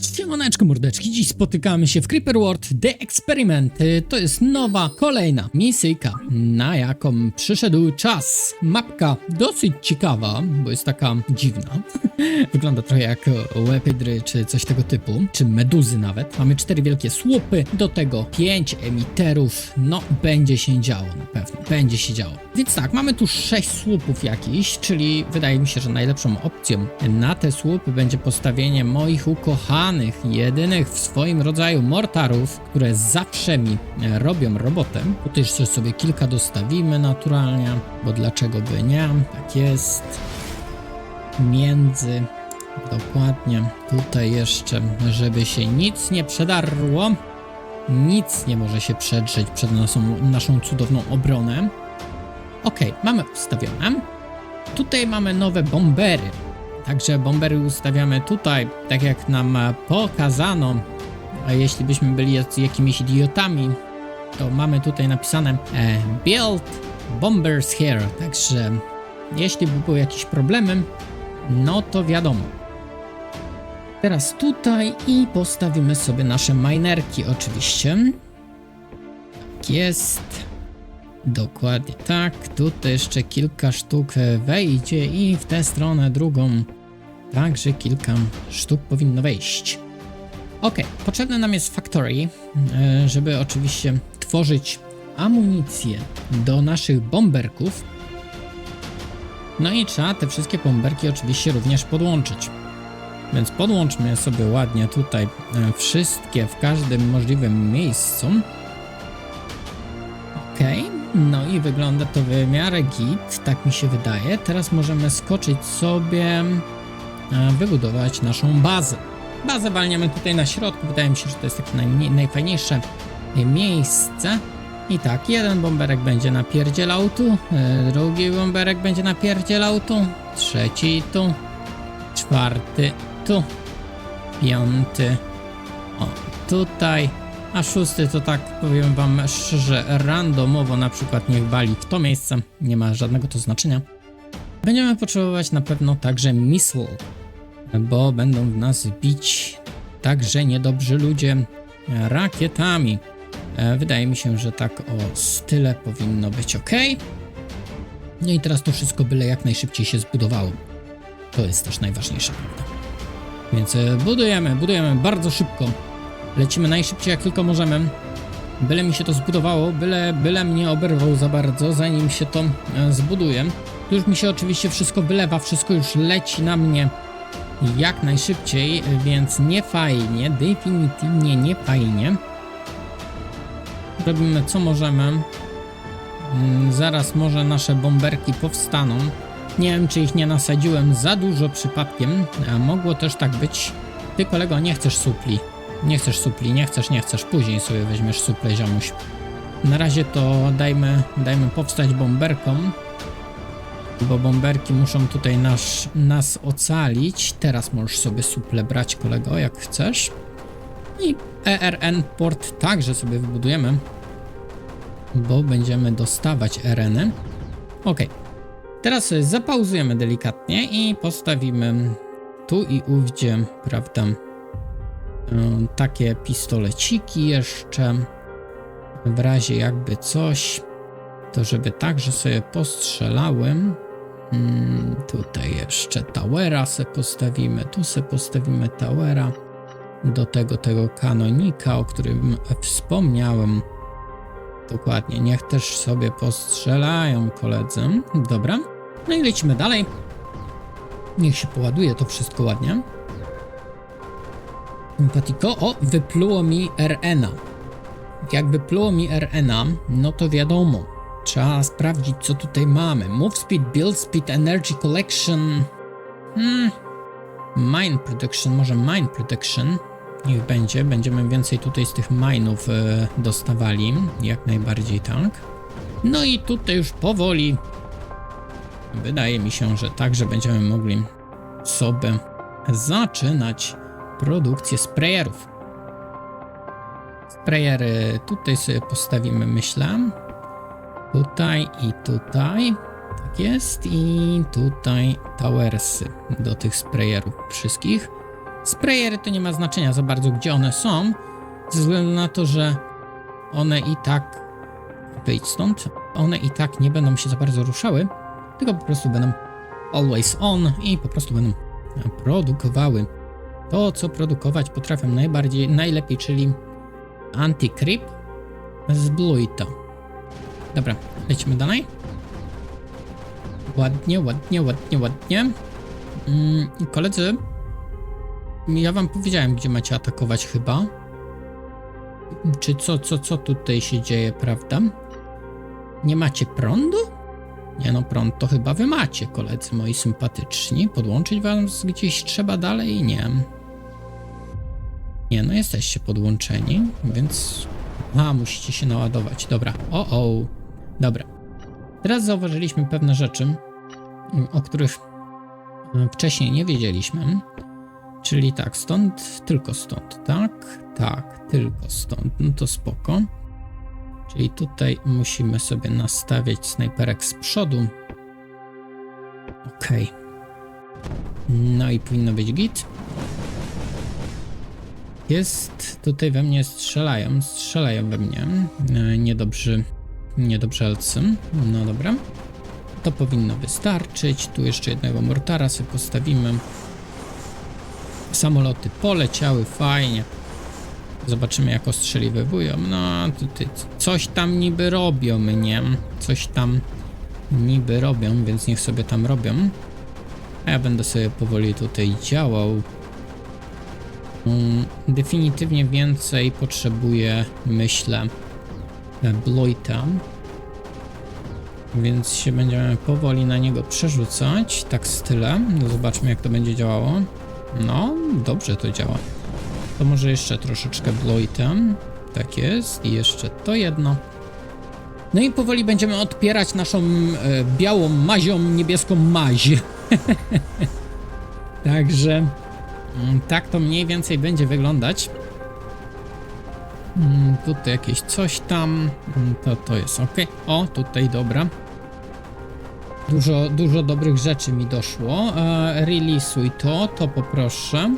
Siemaneczko mordeczki, dziś spotykamy się w Creeper World The Experiment. To jest nowa, kolejna misyjka, na jaką przyszedł czas. Mapka dosyć ciekawa, bo jest taka dziwna. Wygląda trochę jak łepydry czy coś tego typu, czy meduzy nawet. Mamy cztery wielkie słupy, do tego pięć emiterów. No, będzie się działo na pewno, będzie się działo. Więc tak, mamy tu sześć słupów jakichś, czyli wydaje mi się, że najlepszą opcją na te słupy będzie postawienie moich ukochanych, jedynych w swoim rodzaju mortarów, które zawsze mi robią robotę. Tutaj jeszcze sobie kilka dostawimy naturalnie, bo dlaczego by nie? Tak jest między. Dokładnie. Tutaj jeszcze, żeby się nic nie przedarło. Nic nie może się przedrzeć przed naszą, naszą cudowną obronę. Ok, mamy ustawione. Tutaj mamy nowe bombery. Także bombery ustawiamy tutaj, tak jak nam pokazano. A jeśli byśmy byli jakimiś idiotami, to mamy tutaj napisane e, Build Bombers Here. Także jeśli by były jakieś problemy, no to wiadomo. Teraz tutaj i postawimy sobie nasze minerki oczywiście. Tak jest. Dokładnie tak. Tutaj jeszcze kilka sztuk wejdzie i w tę stronę drugą także kilka sztuk powinno wejść. Ok, potrzebne nam jest factory, e, żeby oczywiście tworzyć amunicję do naszych bomberków. No i trzeba te wszystkie bomberki oczywiście również podłączyć. Więc podłączmy sobie ładnie tutaj e, wszystkie w każdym możliwym miejscu. Okej, no i wygląda to w miarę git, tak mi się wydaje. Teraz możemy skoczyć sobie, e, wybudować naszą bazę. Bazę walniamy tutaj na środku, wydaje mi się, że to jest takie najmniej, najfajniejsze miejsce. I tak, jeden bomberek będzie napierdzielał tu, e, drugi bomberek będzie napierdzielał tu, trzeci tu, czwarty tu, piąty, o tutaj, a szósty to tak powiem wam szczerze, randomowo na przykład niech wali w to miejsce, nie ma żadnego to znaczenia. Będziemy potrzebować na pewno także missile, bo będą w nas bić także niedobrzy ludzie rakietami. E, Wydaje mi się, że tak o style powinno być ok. No i teraz to wszystko byle jak najszybciej się zbudowało. To jest też najważniejsze, prawda? Więc e, budujemy, budujemy bardzo szybko. Lecimy najszybciej jak tylko możemy. Byle mi się to zbudowało, byle, byle mnie oberwał za bardzo, zanim się to e, zbuduje. Tu już mi się oczywiście wszystko wylewa, wszystko już leci na mnie jak najszybciej, więc nie fajnie, definitywnie nie fajnie. Robimy co możemy. Mm, Zaraz może nasze bomberki powstaną. Nie wiem, czy ich nie nasadziłem za dużo przypadkiem, mogło też tak być. Ty kolego, nie chcesz supli. Nie chcesz supli, nie chcesz, nie chcesz. Później sobie weźmiesz suple, ziomuś. Na razie to dajmy, dajmy powstać bomberkom. Bo bomberki muszą tutaj nasz, nas ocalić. Teraz możesz sobie suple brać, kolego, jak chcesz. I ERN port także sobie wybudujemy. Bo będziemy dostawać RN-y. Ok. Teraz zapauzujemy delikatnie i postawimy tu i ówdzie, prawda, e, takie pistoleciki jeszcze. W razie jakby coś, to żeby także sobie postrzelały. Mm, tutaj jeszcze towera se postawimy, tu se postawimy towera. Do tego tego kanonika, o którym wspomniałem. Dokładnie, niech też sobie postrzelają koledzy. Dobra, no i lecimy dalej. Niech się poładuje to wszystko ładnie. Patiko, o, wypluło mi RN-a. Jak wypluło mi RN-a, no to wiadomo, trzeba sprawdzić co tutaj mamy. Move speed, build speed, energy collection. Hmm. Mine production, może mine production. Niech będzie, będziemy więcej tutaj z tych mine'ów e, dostawali, jak najbardziej tak. No i tutaj już powoli wydaje mi się, że także będziemy mogli sobie zaczynać produkcję sprayerów. Sprayery tutaj sobie postawimy, myślę. Tutaj i tutaj. Tak jest. I tutaj towersy do tych sprayerów wszystkich. Sprayery to nie ma znaczenia za bardzo, gdzie one są, ze względu na to, że one i tak wyjdź stąd, one i tak nie będą się za bardzo ruszały, tylko po prostu będą always on i po prostu będą produkowały to, co produkować potrafią najbardziej, najlepiej, czyli anti-creep z Bluita. Dobra, lecimy dalej. Ładnie, ładnie, ładnie, ładnie. Mm, koledzy, ja wam powiedziałem, gdzie macie atakować chyba. Czy co, co, co tutaj się dzieje, prawda? Nie macie prądu? Nie no, prąd to chyba wy macie, koledzy moi sympatyczni. Podłączyć wam gdzieś trzeba dalej? Nie. Nie no, jesteście podłączeni, więc... A, musicie się naładować. Dobra. O, o. Dobra. Teraz zauważyliśmy pewne rzeczy, o których mm, wcześniej nie wiedzieliśmy. Czyli tak, stąd, tylko stąd, tak? Tak, tylko stąd. No to spoko. Czyli tutaj musimy sobie nastawiać snajperek z przodu. Okej. No i powinno być git. Jest, tutaj we mnie strzelają, strzelają we mnie. E, Niedobrzy, niedobrzelcy. No dobra. To powinno wystarczyć. Tu jeszcze jednego mortara sobie postawimy. Samoloty poleciały, fajnie. Zobaczymy jak ostrzeliwują. No tutaj coś tam niby robią, nie? Coś tam niby robią, więc niech sobie tam robią. A ja będę sobie powoli tutaj działał. Mm, Definitywnie więcej potrzebuję, myślę, Bloita. Więc się będziemy powoli na niego przerzucać, tak style. No zobaczmy jak to będzie działało. No, dobrze to działa. To może jeszcze troszeczkę Bloitem. Tak jest. I jeszcze to jedno. No i powoli będziemy odpierać naszą e, białą mazią, niebieską maź. Także mm, tak to mniej więcej będzie wyglądać. Mm, Tutaj jakieś coś tam. Mm, To to jest ok. O, tutaj dobra. Dużo, dużo dobrych rzeczy mi doszło. E, releasuj to, to poproszę.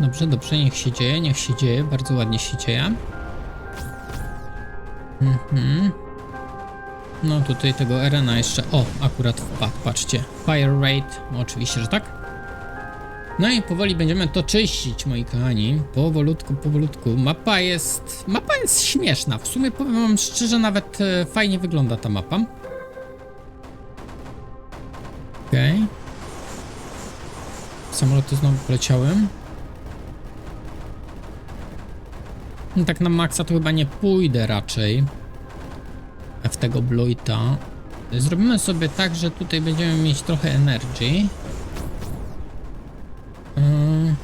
Dobrze, dobrze, niech się dzieje, niech się dzieje, bardzo ładnie się dzieje. Mhm. No tutaj tego Erena jeszcze, o, akurat wpadł, patrzcie. Fire rate, oczywiście, że tak. No i powoli będziemy to czyścić, moi kochani. Powolutku, powolutku. Mapa jest, mapa jest śmieszna. W sumie powiem wam szczerze, nawet e, fajnie wygląda ta mapa. Okej. Okay. Samoloty znowu poleciały. No tak na maksa to chyba nie pójdę raczej. W tego Bluita. Zrobimy sobie tak, że tutaj będziemy mieć trochę energy.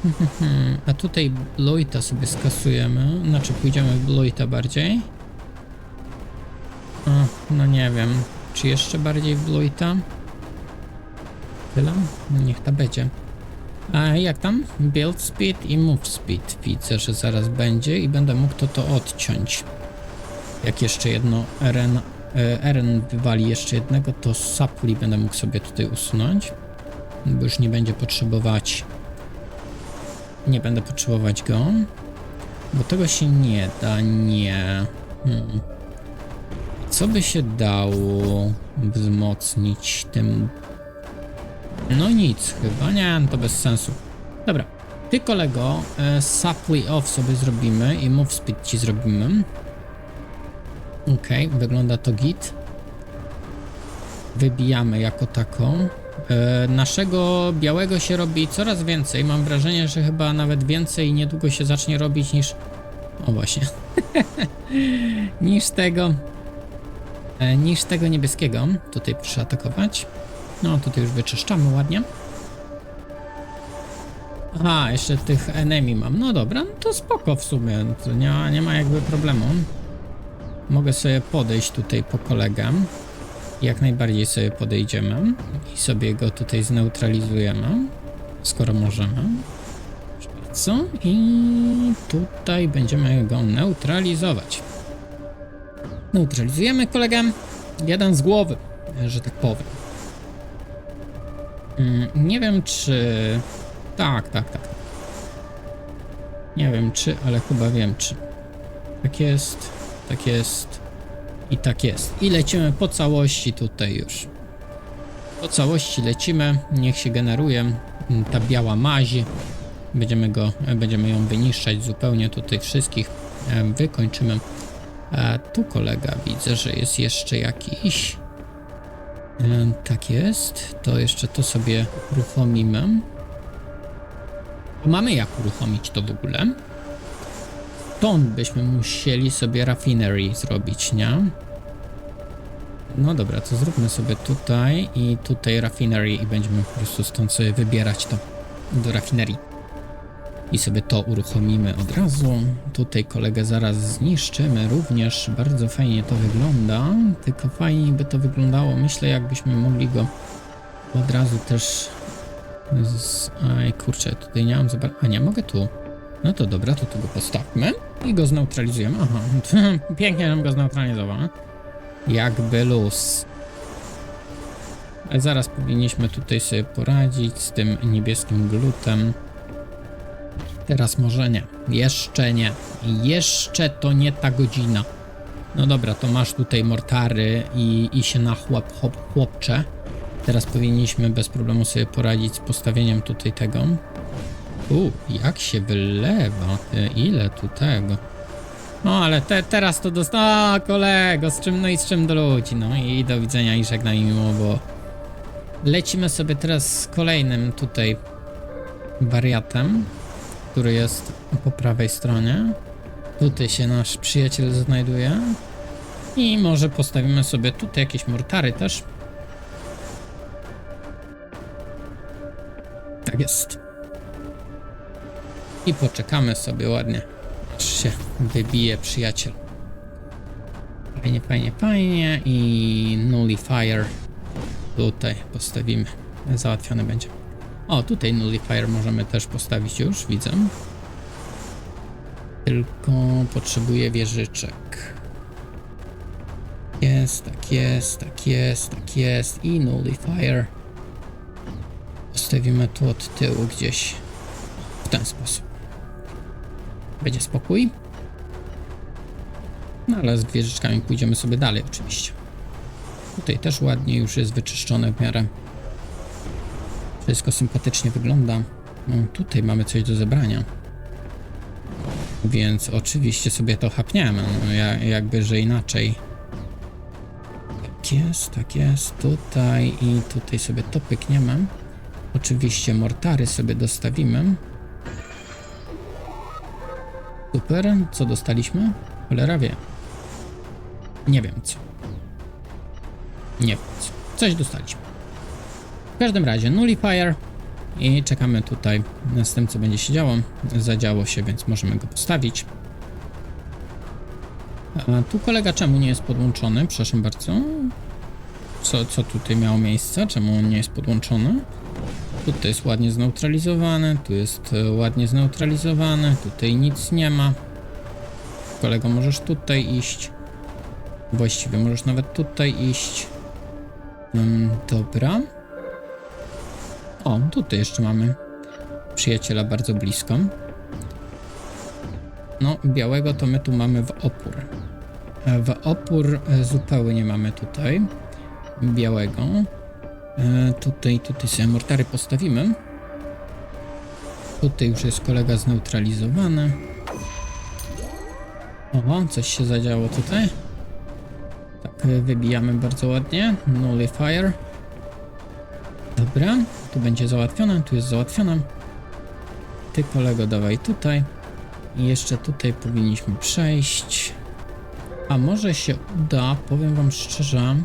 A tutaj Bluita sobie skasujemy. Znaczy pójdziemy w Bluita bardziej. O, no nie wiem. Czy jeszcze bardziej w Bluita? Tyle? No niech ta będzie. A jak tam? Build speed i move speed. Widzę, że zaraz będzie i będę mógł to to odciąć. Jak jeszcze jedno RN, e, RN wywali jeszcze jednego, to Sapli będę mógł sobie tutaj usunąć. Bo już nie będzie potrzebować. Nie będę potrzebować go. Bo tego się nie da, nie. Hmm. Co by się dało wzmocnić tym no nic, chyba nie, to bez sensu. Dobra, ty kolego, e, supply off sobie zrobimy i move speed ci zrobimy. Okej, okay, wygląda to git. Wybijamy jako taką. E, naszego białego się robi coraz więcej. Mam wrażenie, że chyba nawet więcej niedługo się zacznie robić niż... O właśnie. niż tego... E, niż tego niebieskiego. Tutaj proszę atakować. No, tutaj już wyczyszczamy ładnie. Aha, jeszcze tych enemy mam. No dobra, no to spoko w sumie. To nie ma, nie ma jakby problemu. Mogę sobie podejść tutaj po kolegę. Jak najbardziej sobie podejdziemy i sobie go tutaj zneutralizujemy, skoro możemy. Co? I tutaj będziemy go neutralizować. Neutralizujemy kolegę. Jeden z głowy, że tak powiem. Mm, Nie wiem, czy Tak, tak, tak. Nie wiem czy, ale chyba wiem czy. Tak jest, tak jest i tak jest. I lecimy po całości tutaj już. Po całości lecimy, niech się generuje ta biała maź. Będziemy go, będziemy ją wyniszczać zupełnie tutaj wszystkich. e, Wykończymy. A tu kolega widzę, że jest jeszcze jakiś. E, Tak jest. To jeszcze to sobie uruchomimy. Mamy jak uruchomić to w ogóle. Stąd byśmy musieli sobie raffinery zrobić, nie? No dobra, to zróbmy sobie tutaj i tutaj raffinery i będziemy po prostu stąd sobie wybierać to do rafinerii. I sobie to uruchomimy od razu. Tutaj kolegę zaraz zniszczymy również. Bardzo fajnie to wygląda. Tylko fajnie by to wyglądało. Myślę jakbyśmy mogli go od razu też z... Aj kurczę, tutaj nie mam za. A nie, mogę tu. No to dobra, to tu go postawmy i go zneutralizujemy. Aha, pięknie nam go zneutralizował. Jakby luz. Ale zaraz powinniśmy tutaj sobie poradzić z tym niebieskim glutem. Teraz może nie. Jeszcze nie. Jeszcze to nie ta godzina. No dobra, to masz tutaj mortary i, i się na chłop, chłop, chłopcze. Teraz powinniśmy bez problemu sobie poradzić z postawieniem tutaj tego. U, jak się wylewa, ty, ile tu tego. No ale te, teraz to dosta... O, kolego, z czym, no i z czym do ludzi, no i do widzenia i żegnaj miło, bo... Lecimy sobie teraz z kolejnym tutaj wariatem, który jest po prawej stronie. Tutaj się nasz przyjaciel znajduje. I może postawimy sobie tutaj jakieś mortary też. Tak jest. I poczekamy sobie ładnie, aż się wybije przyjaciel. Fajnie, fajnie, fajnie. I nullifier tutaj postawimy. Załatwiony będzie. O, tutaj nullifier możemy też postawić już, widzę. Tylko potrzebuję wieżyczek. Jest, tak jest, tak jest, tak jest. I nullifier. Postawimy tu od tyłu gdzieś. W ten sposób. Będzie spokój. No ale z wieżyczkami pójdziemy sobie dalej oczywiście. Tutaj też ładnie już jest wyczyszczone w miarę. Wszystko sympatycznie wygląda. No, tutaj mamy coś do zebrania. Więc oczywiście sobie to chapniemy. No, ja, jakby, że inaczej. Tak jest, tak jest. Tutaj i tutaj sobie to pykniemy. Oczywiście mortary sobie dostawimy. Super. Co dostaliśmy? Cholera wie. Nie wiem co. Nie wiem co. Coś dostaliśmy. W każdym razie nullifier i czekamy tutaj z tym co będzie się działo. Zadziało się, więc możemy go postawić. A tu kolega czemu nie jest podłączony? Przepraszam bardzo. Co, co tutaj miało miejsce? Czemu on nie jest podłączony? Tutaj jest ładnie zneutralizowany, tu jest e, ładnie zneutralizowany, tutaj nic nie ma. Kolego, możesz tutaj iść. Właściwie możesz nawet tutaj iść. Mm, dobra. O, tutaj jeszcze mamy przyjaciela bardzo blisko. No, białego to my tu mamy w opór. E, W opór e, zupełnie mamy tutaj białego. E, tutaj, tutaj sobie mortary postawimy. Tutaj już jest kolega zneutralizowany. O, coś się zadziało tutaj. Tak, e, wybijamy bardzo ładnie. Nullifier. Dobra, tu będzie załatwione, tu jest załatwione. Ty kolego dawaj tutaj. I jeszcze tutaj powinniśmy przejść. A może się uda, powiem wam szczerze,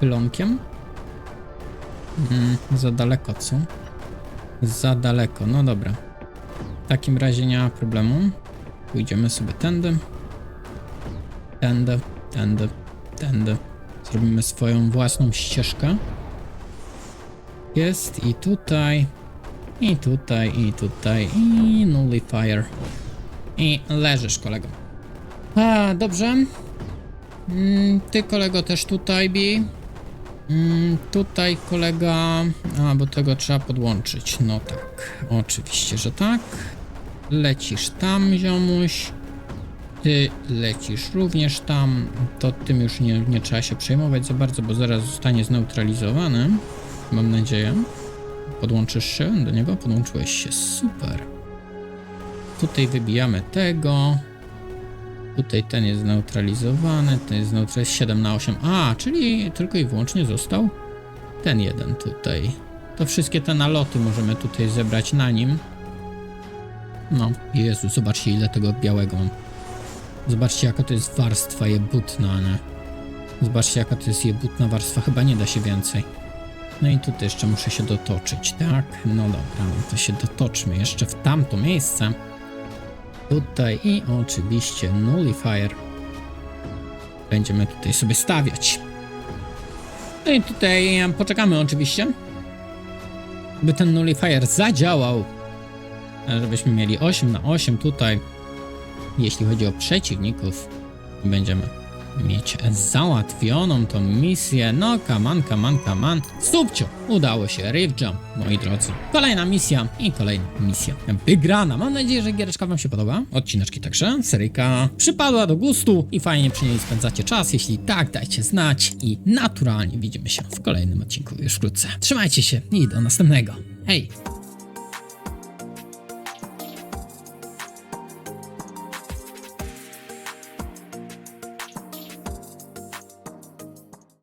pylonkiem? Mm, za daleko, co? Za daleko, no dobra. W takim razie nie ma problemu. Pójdziemy sobie tędy. Tędy, tędy, tędy. Zrobimy swoją własną ścieżkę. Jest i tutaj, i tutaj, i tutaj, i nullifier. I leżysz, kolego. A, dobrze. Mm, ty, kolego, też tutaj, Bi. Mm, tutaj kolega. A, bo tego trzeba podłączyć. No tak, oczywiście, że tak. Lecisz tam, ziomuś. Ty lecisz również tam. To tym już nie, nie trzeba się przejmować za bardzo, bo zaraz zostanie zneutralizowany. Mam nadzieję. Podłączysz się do niego? Podłączyłeś się. Super. Tutaj wybijamy tego. Tutaj ten jest zneutralizowany, ten jest zneutralizowany 7 na 8. A, czyli tylko i wyłącznie został ten jeden tutaj. To wszystkie te naloty możemy tutaj zebrać na nim. No, Jezu, zobaczcie ile tego białego. Zobaczcie jaka to jest warstwa jebutna, nie? Zobaczcie jaka to jest jebutna warstwa, chyba nie da się więcej. No i tutaj jeszcze muszę się dotoczyć, tak? No dobra, no to się dotoczmy jeszcze w tamto miejsce. Tutaj i oczywiście nullifier. Będziemy tutaj sobie stawiać. No i tutaj e, poczekamy oczywiście, by ten nullifier zadziałał. Żebyśmy mieli 8 na 8 tutaj. Jeśli chodzi o przeciwników, będziemy mieć załatwioną tą misję. No, kaman, kaman, kaman. Subcio, udało się. Rift Jump, moi drodzy. Kolejna misja i kolejna misja wygrana. Mam nadzieję, że giereczka wam się podoba. Odcineczki także. Seryjka przypadła do gustu i fajnie przy niej spędzacie czas. Jeśli tak, dajcie znać i naturalnie widzimy się w kolejnym odcinku już wkrótce. Trzymajcie się i do następnego. Hej!